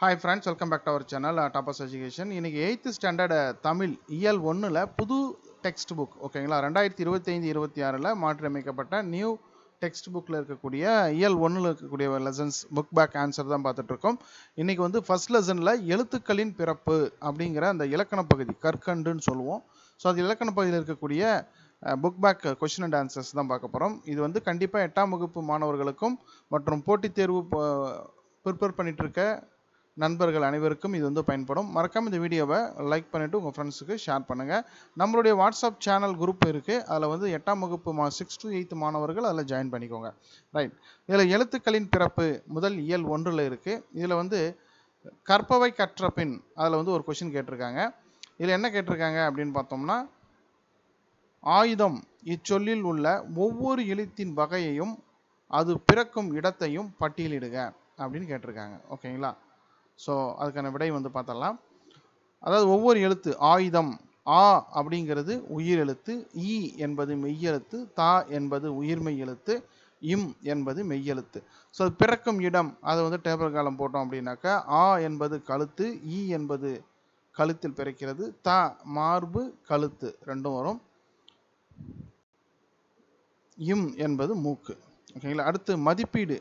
Hi friends welcome back to our channel toppers education இன்னைக்கு eighth standard uh, Tamil இயல் ஒன்றில் புது டெக்ஸ்ட் புக் ஓகேங்களா ரெண்டாயிரத்தி இருபத்தைந்து இருபத்தி ஆறில் மாற்றியமைக்கப்பட்ட நியூ டெக்ஸ்ட் புக்கில் இருக்கக்கூடிய இயல் ஒன்றில் இருக்கக்கூடிய லெசன்ஸ் புக் பேக் ஆன்சர் தான் பார்த்துட்ருக்கோம். இன்றைக்கி வந்து ஃபர்ஸ்ட் லெசனில் எழுத்துக்களின் பிறப்பு அப்படிங்கிற அந்த இலக்கண பகுதி கற்கண்டுன்னு சொல்லுவோம். ஸோ அது இலக்கண பகுதியில் இருக்கக்கூடிய book back question and answers தான் பார்க்க போகிறோம் இது வந்து கண்டிப்பாக எட்டாம் வகுப்பு மாணவர்களுக்கும் மற்றும் போட்டித் தேர்வு ப்ரிப்பேர் பண்ணிகிட்ருக்க நண்பர்கள் அனைவருக்கும் இது வந்து பயன்படும். மறக்காம இந்த வீடியோவை லைக் பண்ணிவிட்டு உங்கள் ஃப்ரெண்ட்ஸுக்கு ஷேர் பண்ணுங்கள் நம்மளுடைய வாட்ஸ்அப் சேனல் குரூப் இருக்குது அதில் வந்து எட்டாம் வகுப்பு மா சிக்ஸ் டு எயித்து மாணவர்கள் அதில் ஜாயின் பண்ணிக்கோங்க. ரைட் இதில் எழுத்துக்களின் பிறப்பு முதல் இயல் ஒன்றில் இருக்குது இதில் வந்து கற்பவை கற்ற பின் அதில் வந்து ஒரு கொஷின் கேட்டிருக்காங்க. இதில் என்ன கேட்டிருக்காங்க அப்படின்னு பார்த்தோம்னா ஆயுதம் இச்சொல்லில் உள்ள ஒவ்வொரு எழுத்தின் வகையையும் அது பிறக்கும் இடத்தையும் பட்டியலிடுக அப்படின்னு கேட்டிருக்காங்க. ஓகேங்களா ஸோ அதுக்கான விடை வந்து பார்த்தலாம் அதாவது ஒவ்வொரு எழுத்து ஆயுதம் ஆ அப்படிங்கிறது உயிர் எழுத்து ஈ என்பது மெய்யெழுத்து தா என்பது உயிர்மெய் எழுத்து இம் என்பது மெய்யெழுத்து ஸோ அது பிறக்கும் இடம் அதை வந்து டேபிள் காலம் போட்டோம் அப்படின்னாக்கா ஆ என்பது கழுத்து ஈ என்பது கழுத்தில் பிறக்கிறது தா மார்பு கழுத்து ரெண்டும் வரும். இம் என்பது மூக்கு. ஓகேங்களா? அடுத்து மதிப்பீடு.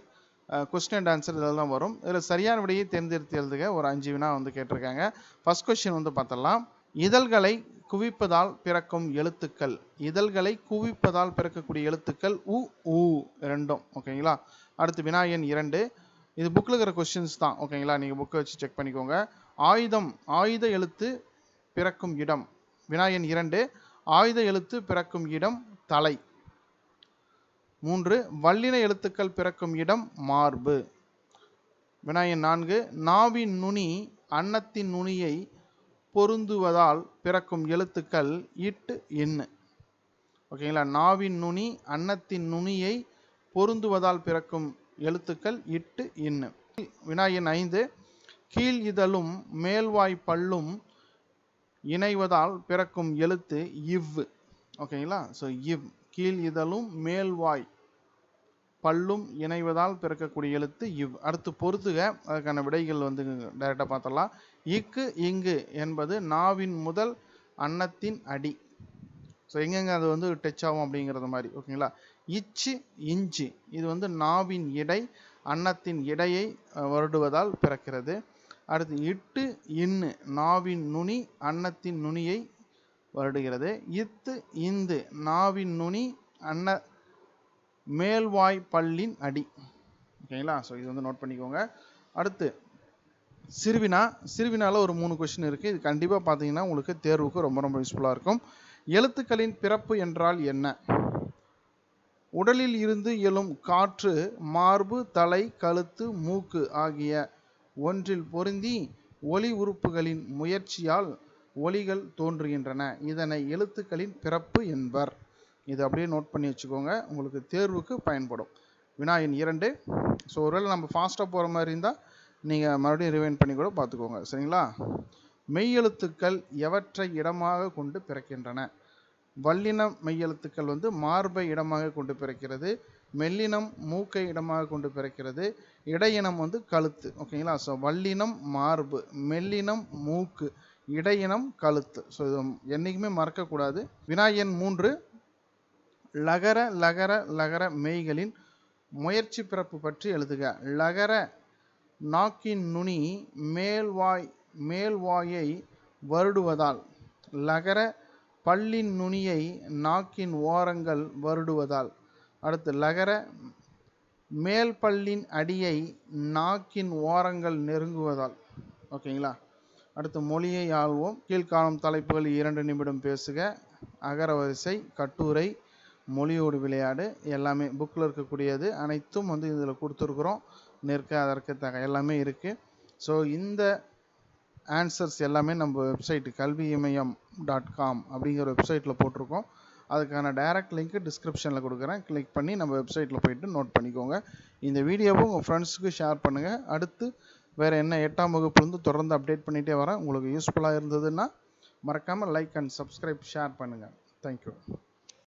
கொஸ்டின் அண்ட் ஆன்சர் இதெல்லாம் வரும். இதில் சரியான விடையை தேர்ந்தெடுத்து எழுதுக. ஒரு அஞ்சு வினா வந்து கேட்டிருக்காங்க. ஃபர்ஸ்ட் கொஸ்டின் வந்து பார்த்தலாம் இதழ்களை குவிப்பதால் பிறக்கும் எழுத்துக்கள். இதழ்களை குவிப்பதால் பிறக்கக்கூடிய எழுத்துக்கள் உ ஊ ரெண்டும் ஓகேங்களா அடுத்து வினா எண் இரண்டு. இது புக்கில் இருக்கிற கொஸ்டின்ஸ் தான். ஓகேங்களா நீங்கள் புக்கை வச்சு செக் பண்ணிக்கோங்க. ஆயுதம் ஆயுத எழுத்து பிறக்கும் இடம். வினா எண் இரண்டு. ஆயுத எழுத்து பிறக்கும் இடம் தலை. மூன்று வல்லின எழுத்துக்கள் பிறக்கும் இடம் மார்பு. வினாயன் நான்கு நாவின் நுனி அன்னத்தின் நுனியை பொருந்துவதால் பிறக்கும் எழுத்துக்கள் இட்டு எண்ணு ஓகேங்களா? நாவின் நுனி அன்னத்தின் நுனியை பொருந்துவதால் பிறக்கும் எழுத்துக்கள் இட்டு இன்னு வினாயன் ஐந்து கீழ் இதழும் மேல்வாய் பல்லும் இணைவதால் பிறக்கும் எழுத்து இவ். ஓகேங்களா? ஸோ இவ். கீழ் இதழும் மேல்வாய் பல்லும் இணைவதால் பிறக்கக்கூடிய எழுத்து இவ். அடுத்து பொறுத்துக அதுக்கான விடைகள் வந்து டைரெக்டாக பார்த்தலாம் இக்கு இங்கு என்பது நாவின் முதல் அன்னத்தின் அடி. ஸோ எங்கெங்க அது வந்து டச் ஆகும் அப்படிங்கிறது மாதிரி ஓகேங்களா இச்சு இஞ்சு. இது வந்து நாவின் இடை அன்னத்தின் இடையை வருடுவதால் பிறக்கிறது. அடுத்து இட்டு இன்னு. நாவின் நுனி அன்னத்தின் நுனியை வருடுகிறது. இத்து இந்து. நாவின் நுனி அன்ன மேல்வாய் பல்லின் அடி. ஓகேங்களா? ஸோ இது வந்து நோட் பண்ணிக்கோங்க. அடுத்து சிறுவினா. சிறுவினால ஒரு மூணு கொஸ்டின் இருக்குது இது கண்டிப்பாக பார்த்தீங்கன்னா உங்களுக்கு தேர்வுக்கு ரொம்ப ரொம்ப யூஸ்ஃபுல்லாக இருக்கும். எழுத்துக்களின் பிறப்பு என்றால் என்ன? உடலில் இருந்து எழும் காற்று மார்பு தலை கழுத்து மூக்கு ஆகிய ஒன்றில் பொருந்தி ஒளி உறுப்புகளின் முயற்சியால் ஒளிகள் தோன்றுகின்றன. இதனை எழுத்துக்களின் பிறப்பு என்பர். இது அப்படியே நோட் பண்ணி வச்சுக்கோங்க. உங்களுக்கு தேர்வுக்கு பயன்படும். வினாயின் இரண்டு. ஸோ ஒருவேளை நம்ம ஃபாஸ்ட்டாக போகிற மாதிரி இருந்தால் நீங்கள் மறுபடியும் ரிவைன் பண்ணி கூட பார்த்துக்கோங்க. சரிங்களா? மெய்யெழுத்துக்கள் எவற்றை இடமாக கொண்டு பிறக்கின்றன? வல்லினம் மெய்யெழுத்துக்கள் வந்து மார்பை இடமாக கொண்டு பிறக்கிறது. மெல்லினம் மூக்கை இடமாக கொண்டு பிறக்கிறது. இடையினம் வந்து கழுத்து. ஓகேங்களா? ஸோ வல்லினம் மார்பு மெல்லினம் மூக்கு இடையினம் கழுத்து. ஸோ இது என்றைக்குமே மறக்கக்கூடாது. வினாயன் மூன்று. லகர லகர லகர மெய்களின் முயற்சி பிறப்பு பற்றி எழுதுக. லகர நாக்கின் நுனி மேல்வாய் மேல்வாயை வருடுவதால். லகர பல்லின் நுனியை நாக்கின் ஓரங்கள் வருடுவதால். அடுத்து லகர மேல் பல்லின் அடியை நாக்கின் ஓரங்கள் நெருங்குவதால். ஓகேங்களா? அடுத்து மொழியை ஆள்வோம். கீழ்காணும் தலைப்புகள் இரண்டு நிமிடம் பேசுக. அகரவரிசை கட்டுரை மொழியோடு விளையாடு எல்லாமே புக்கில் இருக்கக்கூடியது அனைத்தும் வந்து இதில் கொடுத்துருக்குறோம். நிற்க அதற்கு தக எல்லாமே இருக்குது ஸோ இந்த ஆன்சர்ஸ் எல்லாமே நம்ம வெப்சைட்டு கல்வி இமயம் டாட் காம் அப்படிங்கிற வெப்சைட்டில் போட்டிருக்கோம். அதுக்கான டைரக்ட் லிங்க்கு டிஸ்கிரிப்ஷனில் கொடுக்குறேன். கிளிக் பண்ணி நம்ம வெப்சைட்டில் போயிட்டு நோட் பண்ணிக்கோங்க. இந்த வீடியோவும் உங்கள் ஃப்ரெண்ட்ஸுக்கு ஷேர் பண்ணுங்கள் அடுத்து வேறு என்ன எட்டாம் வகுப்புலேருந்து தொடர்ந்து அப்டேட் பண்ணிகிட்டே வரேன். உங்களுக்கு யூஸ்ஃபுல்லாக இருந்ததுன்னா மறக்காமல் லைக் அண்ட் சப்ஸ்கிரைப் ஷேர் பண்ணுங்கள் தேங்க்யூ